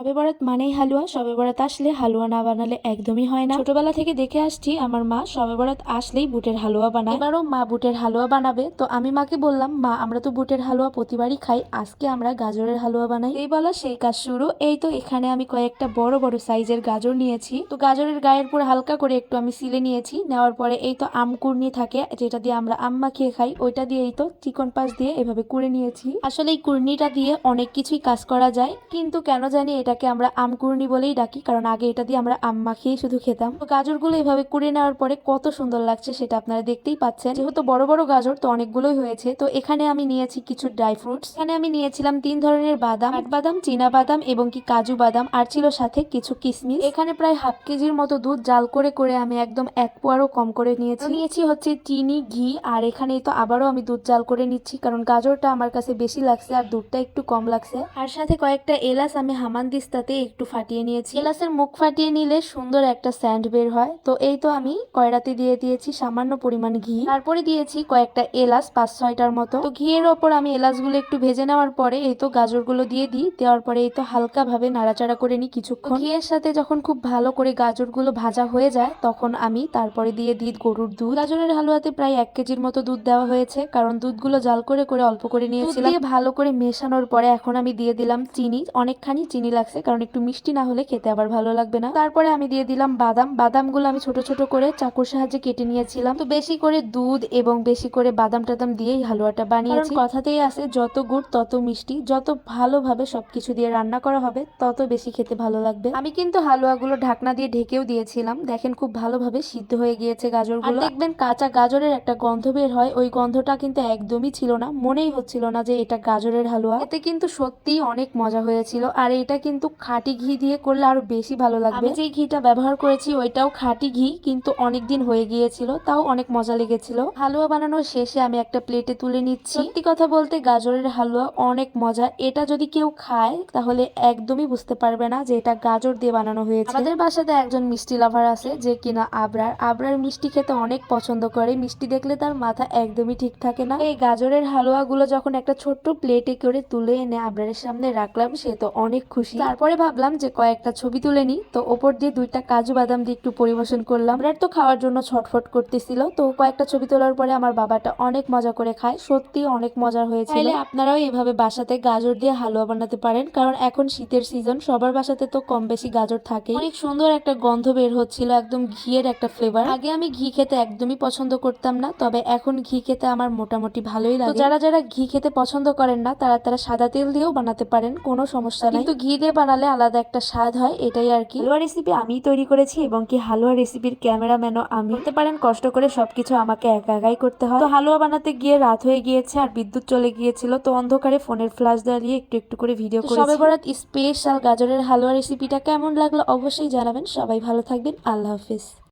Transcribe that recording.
সবে বরাত মানেই হালুয়া, সবে বরাত আসলে হালুয়া না বানালে একদমই হয় না। ছোটবেলা থেকে দেখে আসছি আমার মা সবে বরাত আসলেই বুটের হালুয়া বানায়। এবারও মা বুটের হালুয়া বানাবে। তো আমি মাকে বললাম, মা, আমরা তো বুটের হালুয়া প্রতিবারই খাই, আজকে আমরা গাজরের হালুয়া বানাই। এই বলা সেই কাজ শুরু। এই তো এখানে আমি কয়েকটা বড় বড় সাইজের গাজর নিয়েছি। তো গাজরের গায়ের পুরো হালকা করে একটু আমি সিলে নিয়েছি। নেওয়ার পরে এই তো আম কুড়নি থাকে, যেটা দিয়ে আমরা আম মাখিয়ে খাই, ওইটা দিয়ে এই তো চিকন পাশ দিয়ে এভাবে কুড়ে নিয়েছি। আসলে এই কুড়নিটা দিয়ে অনেক কিছুই কাজ করা যায়। কিন্তু কেন জানি এটাকে আমরা আম কুড়নি বলেই ডাকি, কারণ আগে এটা দিয়ে আমরা আম মাখিয়েই শুধু খেতাম। তো গাজরগুলো এভাবে কুড়ে নেওয়ার পরে কত সুন্দর লাগছে সেটা আপনারা দেখতেই পাচ্ছেন। যেহেতু বড় বড় গাজর, তো অনেকগুলোই হয়েছে। তো এখানে আমি নিয়েছি কিছু ড্রাই ফ্রুটস এখানে আমি নিয়েছিলাম তিন ধরনের বাদাম বাদাম চীনা বাদাম এবং কি কাজু বাদাম, আর ছিল সাথে কিছু কিশমিশ এখানে প্রায় হাফ কেজির মতো দুধ জাল করে করে আমি একদম এক পোয়ারও কম করে নিয়েছি। নিয়েছি হচ্ছে চিনি, ঘি, আর এখানেই তো আবারও আমি দুধ জাল করে নিচ্ছি, কারণ গাজরটা আমার কাছে বেশি লাগছে আর দুধটা একটু কম লাগছে। আর সাথে কয়েকটা এলাচ আমি হামানদিস্তাতে একটু ফাটিয়ে নিয়েছি। এলাচের মুখ ফাটিয়ে নিলে সুন্দর একটা স্যান্ড বের হয়। তো এই তো আমি কয়রাতে দিয়ে দিয়েছি সামান্য পরিমাণ ঘি। তারপরে দিয়েছি কয়েকটা এলাচ পাঁচ ছয়টার মতো। তো ঘিয়ের ওপর আমি এলাচগুলো একটু ভেজে নেওয়ার পরে এই তো গাজরগুলো দিয়ে দিই। দেওয়ার পরে এই তো হালকা ভাবে নাড়াচাড়া করে নিই কিছুক্ষণ। ঘিয়ের সাথে যখন খুব ভালো করে গাজরগুলো ভাজা হয়ে যায় তখন আমি তারপরে দিয়ে দিই গরুর দুধ। গাজরের হালুয়াতে প্রায় এক কেজির মতো দুধ দেওয়া হয়েছে কারণ দুধগুলো জাল করে করে অল্প করে নিয়েছিলাম। দিয়ে ভালো করে মেশানোর পরে এখন আমি দিয়ে দিলাম চিনি। অনেকখানি চিনি লাগছে কারণ একটু মিষ্টি না হলে খেতে আবার ভালো লাগবে না। তারপরে আমি দিয়ে দিলাম বাদাম। বাদামগুলো আমি ছোট ছোট করে চাকুর সাহায্যে কেটে নিয়েছিলাম। তো বেশি করে দুধ এবং বেশি করে বাদাম টাদাম দিয়েই হালুয়াটা বানিয়েছি। কথাতেই আছে, যত গুড় তত মিষ্টি। যত ভালোভাবে সবকিছু দিয়ে রান্না করা হবে, তত বেশি খেতে ভালো লাগবে। আমি কিন্তু হালুয়াগুলো ঢাকনা দিয়ে ঢেকেও দিয়েছিলাম। দেখেন খুব ভালোভাবে সিদ্ধ হয়ে গিয়েছে গাজরগুলো। দেখবেন কাঁচা গাজরের একটা গন্ধ বের হয়। ওই গন্ধটা কিন্তু একদমই ছিল না। মনেই হচ্ছিল না যে এটা গাজরের হালুয়া। এতে কিন্তু সত্যিই অনেক মজা হয়েছিল। আর এটা কিন্তু খাঁটি ঘি দিয়ে করলে আরও বেশি ভালো লাগবে। যে ঘিটা ব্যবহার করেছি, ওইটাও খাঁটি ঘি, কিন্তু অনেক দিন হয়ে গিয়েছিল, তাও অনেক মজা লেগেছিল। হালুয়া বানানোর শেষে আমি একটা প্লেটে তুলে নিচ্ছি। সত্যি কথা বলতে গাজরের হালুয়া অনেক মজা। এটা যদি কেউ খায়, তাহলে একদমই বুঝতে পারবে না যে এটা গাজর দিয়ে বানানো হয়েছে। আমাদের বাসাতে একজন মিষ্টি লাভার আছে, যে কিনা আবরার। আবরার মিষ্টি খেতে অনেক পছন্দ করে। মিষ্টি দেখলে তার মাথা একদমই ঠিক থাকে না। এই গাজরের হালুয়াগুলো যখন একটা ছোট্ট প্লেটে করে তুলে এনে আবরারের সামনে রাখলাম, সে তো অনেক খুশি। তারপরে ভাবলাম যে কয়েকটা ছবি তুলে নি তো ওপর দিয়ে দুইটা কাজু বাদাম দিয়ে একটু পরিবেশন করলাম। আবরার তো খাওয়ার জন্য ছটফট করতেছিল। তো কয়েকটা ছবি তোলার পরে আমার বাবাটা অনেক মজা করে খায়। সত্যি অনেক মজার হয়েছিল। চাইলে আপনারাও এভাবে বাসাতে গাজর দিয়ে হালুয়া বানাতে পারেন। কারণ এখন শীতের সিজন সবার বাসাতে তো কম বেশি গাজর থাকে। অনেক সুন্দর একটা গন্ধ বের হচ্ছিল একদম ঘিয়ের একটা ফ্লেভার আগে আমি ঘি খেতে একদমই পছন্দ করতাম না তবে এখন ঘি খেতে আমার মোটামুটি ভালোই লাগে। যারা যারা ঘি খেতে পছন্দ করেন না তারা তারা সাদা তেল দিয়েও বানাতে পারেন কোনো সমস্যা নেই। কিন্তু ঘি দিয়ে বানালে আলাদা একটা স্বাদ হয় এটাই আর কি। হালুয়া রেসিপি আমি তৈরি করেছি এবং কি হালুয়া রেসিপির ক্যামেরাম্যানও আমি। হতে পারেন কষ্ট করে সবকিছু আমাকে একা একাই করতে হয়। তো হালুয়া বানাতে গিয়ে রাত হয়ে গিয়েছে আর বিদ্যুৎ চলে গিয়েছিল তো অন্ধকারে ফোনের ফ্লাশ দাঁড়িয়ে একটু একটু করে ভিডিও করে সবে বরাত স্পেশাল গাজরের হালুয়া রেসিপিটা কেমন লাগল অবশ্যই জানাবেন। সবাই ভালো থাকবেন। আল্লাহ হাফিজ।